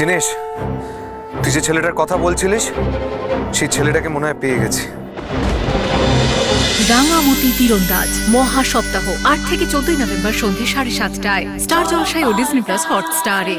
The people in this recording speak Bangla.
দীনেশ, তুই যে ছেলেটার কথা বলছিলিস, সেই ছেলেটাকে মনে হয় পেয়ে গেছি। রাঙামতি তীরন্দাজ মহা সপ্তাহ আট থেকে চোদ্দই নভেম্বর সন্ধে সাড়ে সাতটায়, স্টার জলসায় ও ডিজনি প্লাস হটস্টারে।